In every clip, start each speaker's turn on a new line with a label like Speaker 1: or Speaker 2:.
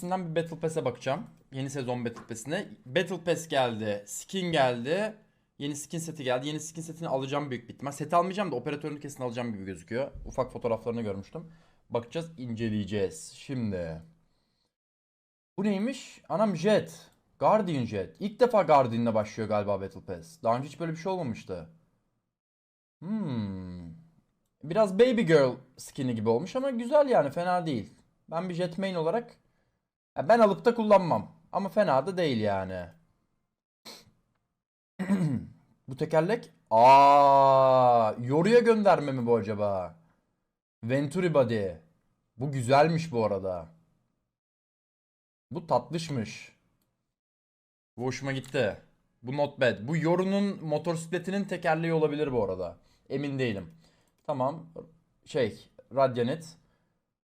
Speaker 1: hangisinden bir Battle Pass'e bakacağım. Yeni sezon Battle Pass'ine. Battle Pass geldi. Skin geldi. Yeni skin seti geldi. Yeni skin setini alacağım büyük bir ihtimal. Seti almayacağım da operatörünü kesin alacağım gibi gözüküyor. Ufak fotoğraflarını görmüştüm. Bakacağız, inceleyeceğiz. Şimdi. Bu neymiş? Anam Jet. Guardian Jet. İlk defa Guardian'la başlıyor galiba Battle Pass. Daha önce hiç böyle bir şey olmamıştı. Hmm. Biraz Baby Girl skin'i gibi olmuş ama güzel yani fena değil. Ben bir Jet main olarak ya ben alıp da kullanmam. Ama fena da değil yani. bu tekerlek aa yoruya gönderme mi bu acaba? Venturi Body. Bu güzelmiş bu arada. Bu tatlışmış. Bu hoşuma gitti. Bu not bad. Bu Yoru'nun motosikletinin tekerleği olabilir bu arada. Emin değilim. Tamam. Şey, Radyanet.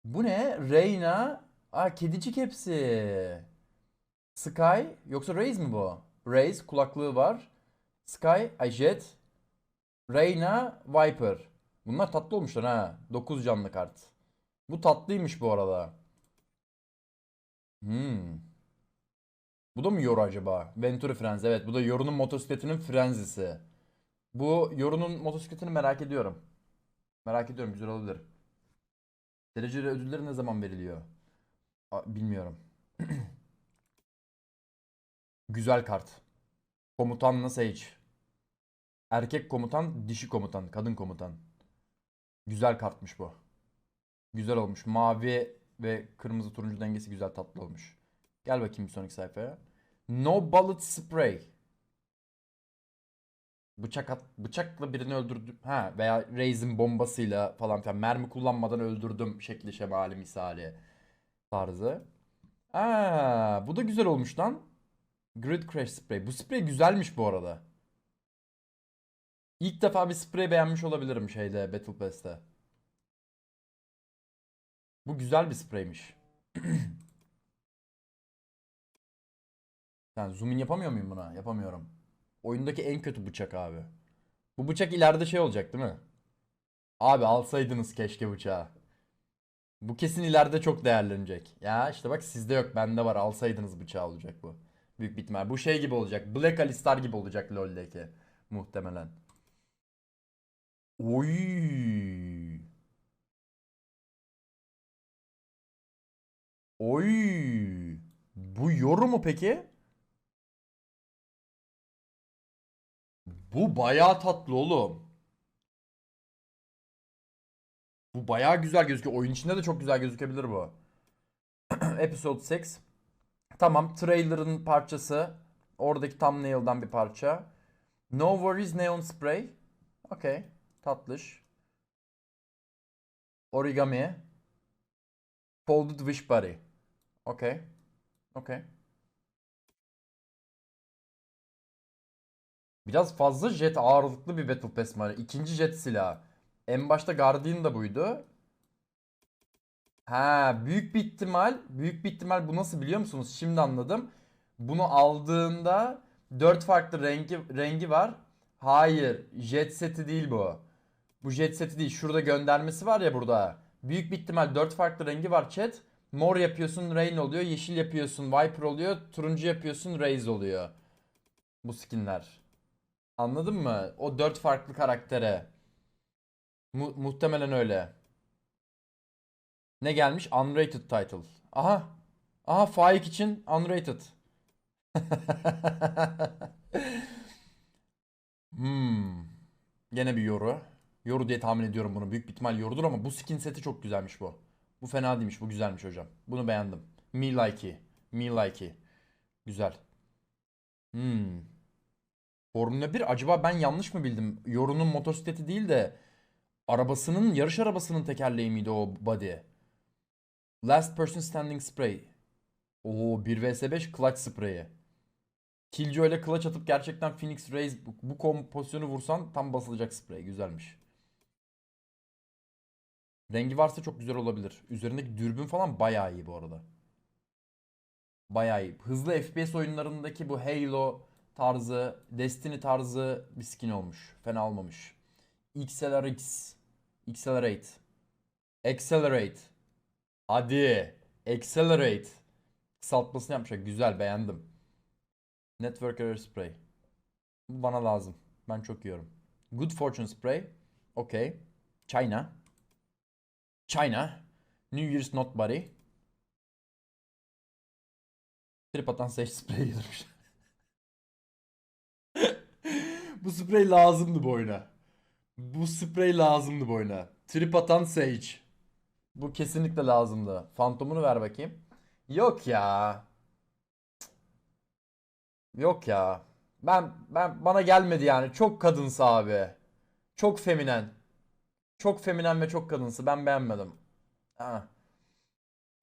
Speaker 1: Bu ne? Reyna. Aa kedicik hepsi. Sky. Yoksa Raze mi bu? Raze kulaklığı var. Sky, ay Jet. Reyna, Viper. Bunlar tatlı olmuşlar ha. 9 canlı kart. Bu tatlıymış bu arada. Hmm. Bu da mı Yoru acaba? Venturi Frenzy. Evet bu da Yoru'nun motosikletinin Frenzy'si. Bu Yoru'nun motosikletini merak ediyorum. Merak ediyorum güzel olabilir. Dereceli ödülleri ne zaman veriliyor? Bilmiyorum. Güzel kart. Komutanla Sage. Erkek komutan, dişi komutan, kadın komutan. Güzel kartmış bu. Güzel olmuş. Mavi ve kırmızı turuncu dengesi güzel tatlı olmuş. Gel bakayım bir sonraki sayfaya. No bullet spray. Bıçak at, bıçakla birini öldürdüm. Ha veya Raze'in bombasıyla falan filan mermi kullanmadan öldürdüm şekli şemali misali tarzı. Aa, bu da güzel olmuş lan. Grid Crash Spray. Bu sprey güzelmiş bu arada. İlk defa bir sprey beğenmiş olabilirim şeyde Battle Pass'te. Bu güzel bir spreymiş. Yani zoom in yapamıyor muyum buna? Yapamıyorum. Oyundaki en kötü bıçak abi. Bu bıçak ileride şey olacak değil mi? Abi alsaydınız keşke bıçağı. Bu kesin ileride çok değerlenecek. Ya işte bak sizde yok bende var alsaydınız bıçağı olacak bu. Büyük ihtimal. Bu şey gibi olacak. Black Alistar gibi olacak LoL'deki. Muhtemelen. Oy. Oy. Bu yoru mu peki? Bu bayağı tatlı oğlum. Bu bayağı güzel gözüküyor. Oyun içinde de çok güzel gözükebilir bu. Episode 6. Tamam, trailer'ın parçası. Oradaki thumbnail'dan bir parça. No Worries Neon Spray. Okey. Tatlış. Origami. Folded Wish Body. Okey. Okey. Biraz fazla jet ağırlıklı bir Battle Pass var. İkinci jet silahı. En başta Guardian da buydu. Ha, büyük bir ihtimal, büyük bir ihtimal bu nasıl biliyor musunuz? Şimdi anladım. Bunu aldığında dört farklı rengi rengi var. Hayır, jet seti değil bu. Bu jet seti değil. Şurada göndermesi var ya burada. Büyük bir ihtimal dört farklı rengi var chat. Mor yapıyorsun Rain oluyor. Yeşil yapıyorsun Viper oluyor. Turuncu yapıyorsun Raze oluyor. Bu skinler. Anladın mı? O dört farklı karaktere. Mu- muhtemelen öyle. Ne gelmiş? Unrated title. Aha. Aha Faik için unrated. hmm. Gene bir yoru. Yoru diye tahmin ediyorum bunu. Büyük bir ihtimal yorudur ama bu skin seti çok güzelmiş bu. Bu fena değilmiş. Bu güzelmiş hocam. Bunu beğendim. Me likey. Me likey. Güzel. Hmm. Formula 1 acaba ben yanlış mı bildim? Yoru'nun motosikleti değil de arabasının yarış arabasının tekerleği miydi o body? Last person standing spray. Oo 1 vs 5 clutch spreyi. Killjoy ile clutch atıp gerçekten Phoenix bu, bu kompozisyonu vursan tam basılacak sprey. Güzelmiş. Rengi varsa çok güzel olabilir. Üzerindeki dürbün falan bayağı iyi bu arada. Bayağı iyi. Hızlı FPS oyunlarındaki bu Halo tarzı, Destiny tarzı bir skin olmuş. Fena olmamış. XLRX. Accelerate. Accelerate. Hadi. Accelerate. Kısaltmasını yapmışlar. Güzel beğendim. Network Error Spray. Bu bana lazım. Ben çok yiyorum. Good Fortune Spray. Okay. China. China. New Year's Not Body. Trip atan Spray yedirmiş. bu sprey lazımdı bu oyuna. Bu sprey lazımdı bu oyuna. Trip atan Sage. Bu kesinlikle lazımdı. Fantomunu ver bakayım. Yok ya. Yok ya. Ben ben bana gelmedi yani. Çok kadınsı abi. Çok feminen. Çok feminen ve çok kadınsı. Ben beğenmedim. Ha.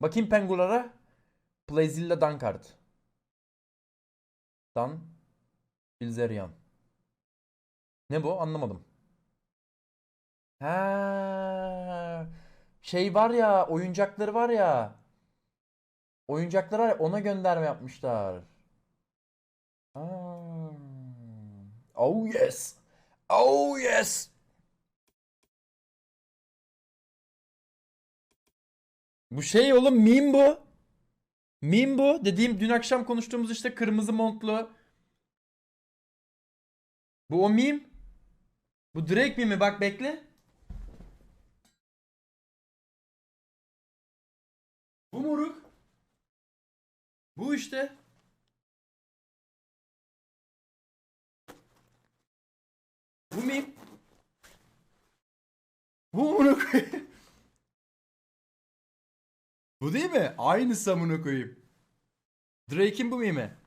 Speaker 1: Bakayım pengulara. Plazilla Dankard. Dan. Bilzerian. Ne bu? Anlamadım. Ha. Şey var ya, oyuncakları var ya. Oyuncakları var ya, ona gönderme yapmışlar. Oh yes. Oh yes. Bu şey oğlum meme bu. Meme bu. Dediğim dün akşam konuştuğumuz işte kırmızı montlu. Bu o meme. Bu Drake meme bak bekle. Bu moruk. Bu işte. Bu meme. Bu koyayım. Bu değil mi? Aynısı amına koyayım. Drake'in bu meme.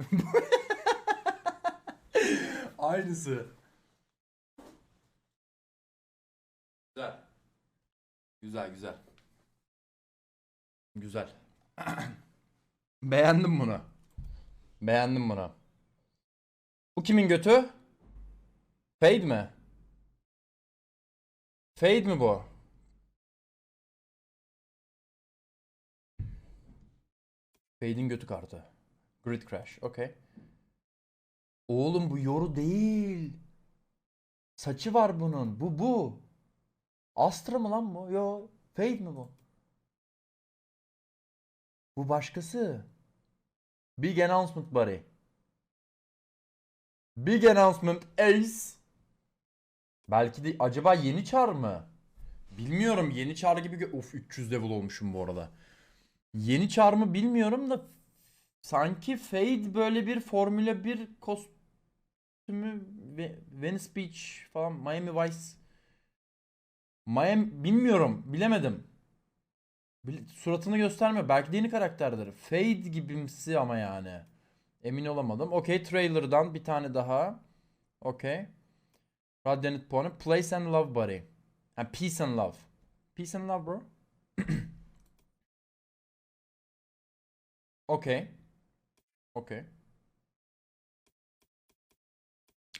Speaker 1: Aynısı. Güzel güzel. Güzel. Beğendim bunu. Beğendim bunu. Bu kimin götü? Fade mi? Fade mi bu? Fade'in götü kartı. Grid Crash. Okey. Oğlum bu yoru değil. Saçı var bunun. Bu bu. Astra mı lan bu? Yo. Fade mi bu? Bu başkası. Big announcement buddy. Big announcement Ace. Belki de acaba yeni çar mı? Bilmiyorum yeni çar gibi Of 300 level olmuşum bu arada. Yeni çar mı bilmiyorum da sanki Fade böyle bir Formula 1 kostümü Ve- Venice Beach falan Miami Vice Miami bilmiyorum bilemedim. Bil- Suratını göstermiyor. Belki de yeni karakterdir. Fade gibimsi ama yani. Emin olamadım. Okey trailer'dan bir tane daha. Okey. Radiant puanı. Place and Love Buddy. Ha, Peace and Love. Peace and Love bro. Okey. Okey.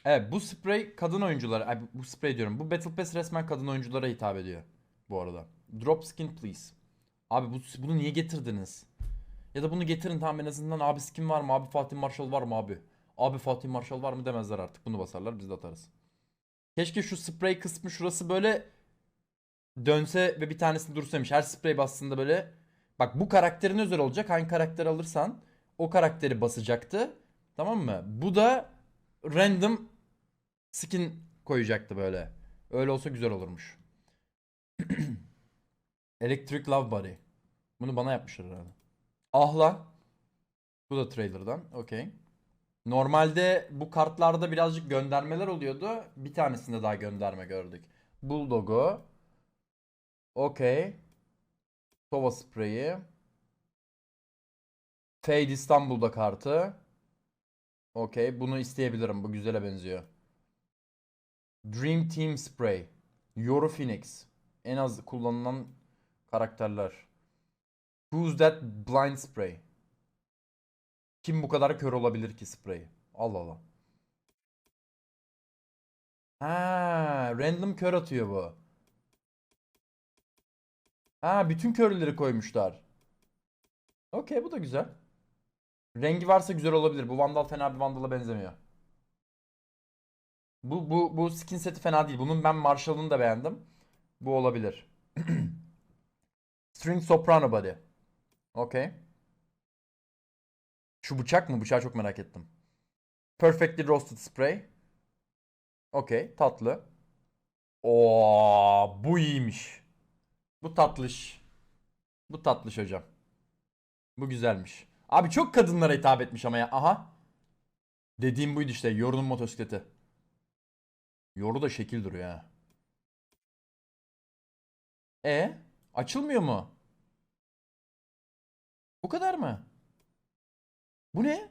Speaker 1: Evet bu sprey kadın oyunculara, ay, bu sprey diyorum. Bu Battle Pass resmen kadın oyunculara hitap ediyor bu arada. Drop skin please. Abi bu, bunu niye getirdiniz? Ya da bunu getirin tamam en azından abi skin var mı? Abi Fatih Marshall var mı abi? Abi Fatih Marshall var mı demezler artık. Bunu basarlar biz de atarız. Keşke şu sprey kısmı şurası böyle dönse ve bir tanesini dursaymış. Her sprey bastığında böyle bak bu karakterin özel olacak. Hangi karakteri alırsan o karakteri basacaktı. Tamam mı? Bu da random skin koyacaktı böyle. Öyle olsa güzel olurmuş. Electric Love Body. Bunu bana yapmışlar herhalde. Ah lan. Bu da trailer'dan. Okey. Normalde bu kartlarda birazcık göndermeler oluyordu. Bir tanesinde daha gönderme gördük. Bulldog'u. Okey. Tova spreyi. Fade İstanbul'da kartı. Okey. Bunu isteyebilirim. Bu güzele benziyor. Dream Team Spray. Yoru Phoenix. En az kullanılan karakterler. Who's that blind spray? Kim bu kadar kör olabilir ki sprey? Allah Allah. Ha, random kör atıyor bu. Ha, bütün körleri koymuşlar. Okey, bu da güzel. Rengi varsa güzel olabilir. Bu Vandal fena bir Vandal'a benzemiyor. Bu bu bu skin seti fena değil. Bunun ben Marshall'ını da beğendim. Bu olabilir. String soprano body. Okey. Şu bıçak mı? Bıçağı çok merak ettim. Perfectly roasted spray. Okey. Tatlı. Oo, bu iyiymiş. Bu tatlış. Bu tatlış hocam. Bu güzelmiş. Abi çok kadınlara hitap etmiş ama ya. Aha. Dediğim buydu işte. Yoru'nun motosikleti. Yoru da şekil duruyor ha. E açılmıyor mu? Bu kadar mı? Bu ne?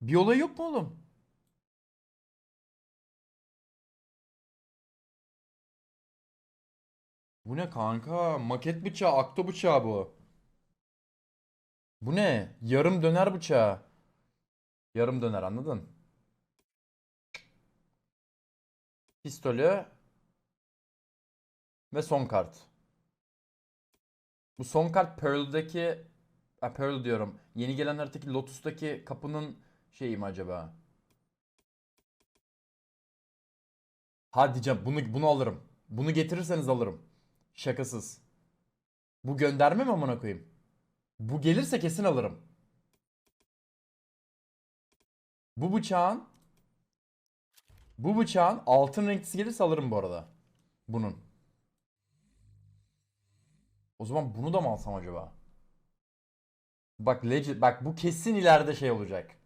Speaker 1: Bir olay yok mu oğlum? Bu ne kanka? Maket bıçağı, akto bıçağı bu. Bu ne? Yarım döner bıçağı. Yarım döner anladın? Pistolü ve son kart. Bu son kart Pearl'daki ha, Pearl diyorum. Yeni gelenlerdeki Lotus'taki kapının şeyi mi acaba? Hadi canım bunu bunu alırım. Bunu getirirseniz alırım. Şakasız. Bu gönderme mi amına koyayım? Bu gelirse kesin alırım. Bu bıçağın bu bıçağın altın renklisi gelirse alırım bu arada. Bunun. O zaman bunu da mı alsam acaba? Bak legit bak bu kesin ileride şey olacak.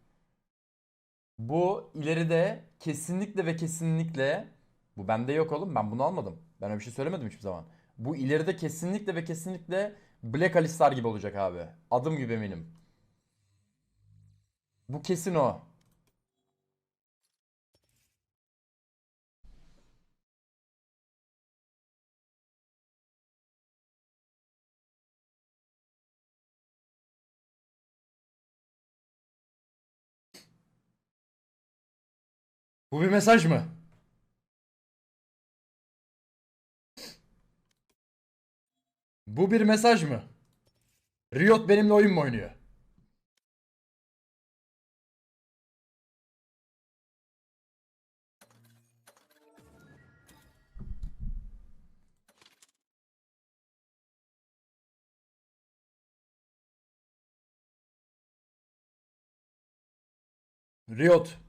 Speaker 1: Bu ileride kesinlikle ve kesinlikle bu bende yok oğlum ben bunu almadım. Ben öyle bir şey söylemedim hiçbir zaman. Bu ileride kesinlikle ve kesinlikle Black Alistar gibi olacak abi. Adım gibi eminim. Bu kesin o. Bu bir mesaj mı? Bu bir mesaj mı? Riot benimle oyun mu oynuyor? Riot.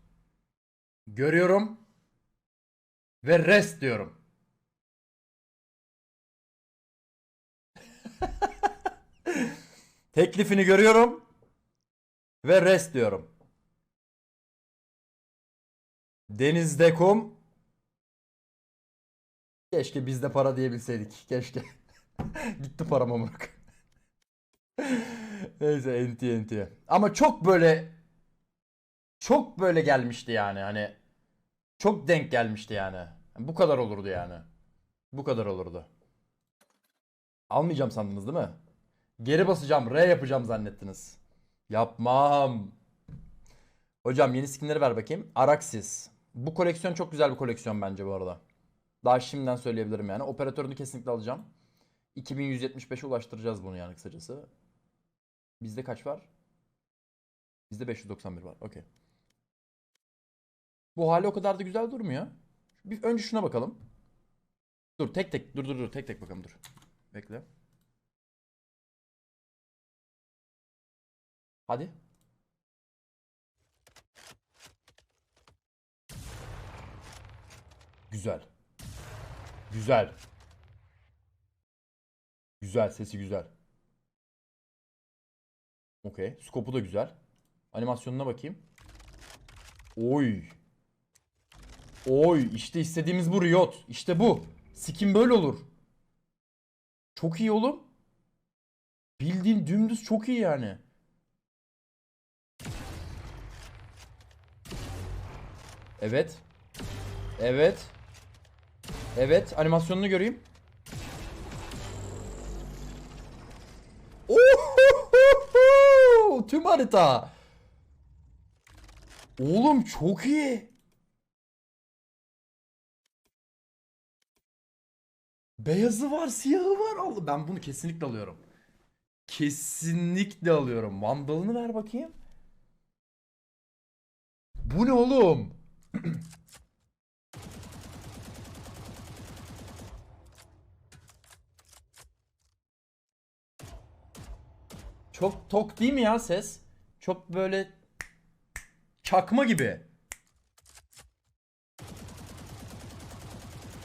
Speaker 1: Görüyorum. Ve rest diyorum. Teklifini görüyorum. Ve rest diyorum. Denizde kum. Keşke biz de para diyebilseydik. Keşke. Gitti param amına. Neyse enti enti. Ama çok böyle çok böyle gelmişti yani hani çok denk gelmişti yani. Bu kadar olurdu yani. Bu kadar olurdu. Almayacağım sandınız değil mi? Geri basacağım, R yapacağım zannettiniz. Yapmam. Hocam yeni skinleri ver bakayım. Araxis. Bu koleksiyon çok güzel bir koleksiyon bence bu arada. Daha şimdiden söyleyebilirim yani. Operatörünü kesinlikle alacağım. 2175'e ulaştıracağız bunu yani kısacası. Bizde kaç var? Bizde 591 var. Okey. Bu hali o kadar da güzel durmuyor. Bir önce şuna bakalım. Dur tek tek dur dur dur tek tek bakalım dur. Bekle. Hadi. Güzel. Güzel. Güzel sesi güzel. Okey. Skopu da güzel. Animasyonuna bakayım. Oy. Oy işte istediğimiz bu Riot. İşte bu. Skin böyle olur. Çok iyi oğlum. Bildiğin dümdüz çok iyi yani. Evet. Evet. Evet animasyonunu göreyim. Ohohoho! Tüm harita. Oğlum çok iyi. Beyazı var, siyahı var. Al ben bunu kesinlikle alıyorum. Kesinlikle alıyorum. Vandalını ver bakayım. Bu ne oğlum? Çok tok değil mi ya ses? Çok böyle çakma gibi.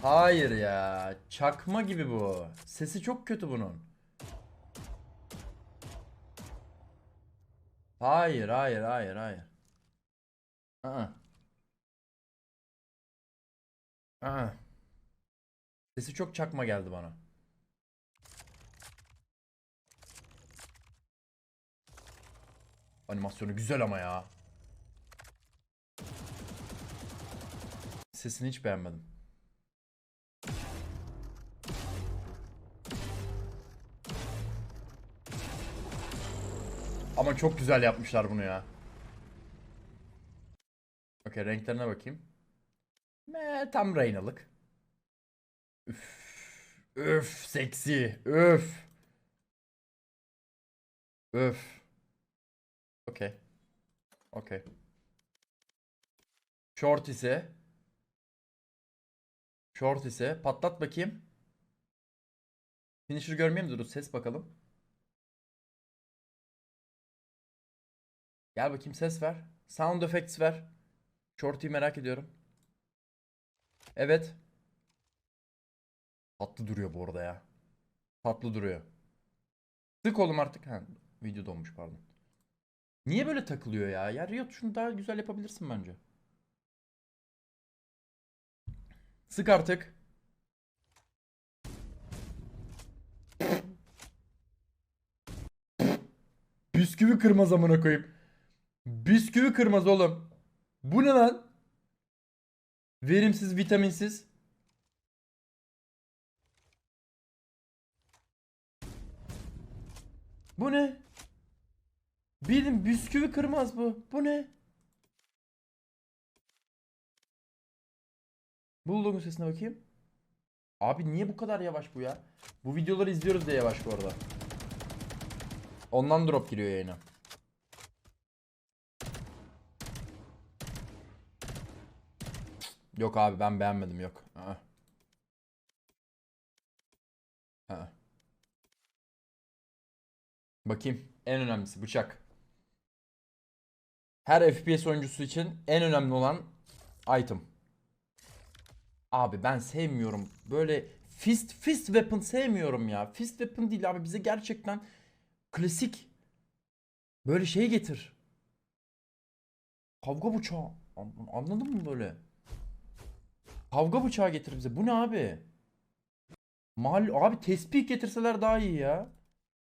Speaker 1: Hayır ya. Çakma gibi bu. Sesi çok kötü bunun. Hayır, hayır, hayır, hayır. Aa. Aa. Sesi çok çakma geldi bana. Animasyonu güzel ama ya. Sesini hiç beğenmedim. Ama çok güzel yapmışlar bunu ya. Okey renklerine bakayım. Me, tam Reyna'lık. Üf. Üf seksi. Üf. Üf. Okey. Okey. Short ise Short ise patlat bakayım. Finisher görmeyeyim de dur ses bakalım. Gel bakayım ses ver. Sound effects ver. Shorty'yi merak ediyorum. Evet. Tatlı duruyor bu arada ya. Tatlı duruyor. Sık oğlum artık. Ha, video donmuş pardon. Niye böyle takılıyor ya? Ya Riot şunu daha güzel yapabilirsin bence. Sık artık. Bisküvi kırmaz amına koyayım. Bisküvi kırmaz oğlum. Bu ne lan? Verimsiz, vitaminsiz. Bu ne? Bildim bisküvi kırmaz bu. Bu ne? Bulldog'un sesine bakayım. Abi niye bu kadar yavaş bu ya? Bu videoları izliyoruz diye yavaş bu arada. Ondan drop giriyor yayına. Yok abi ben beğenmedim yok. Aa. Ha. Bakayım. En önemlisi bıçak. Her FPS oyuncusu için en önemli olan item. Abi ben sevmiyorum. Böyle fist fist weapon sevmiyorum ya. Fist weapon değil abi bize gerçekten klasik böyle şey getir. Kavga bıçağı. An- Anladın mı böyle? Kavga bıçağı getir bize. Bu ne abi? Mal abi tespih getirseler daha iyi ya.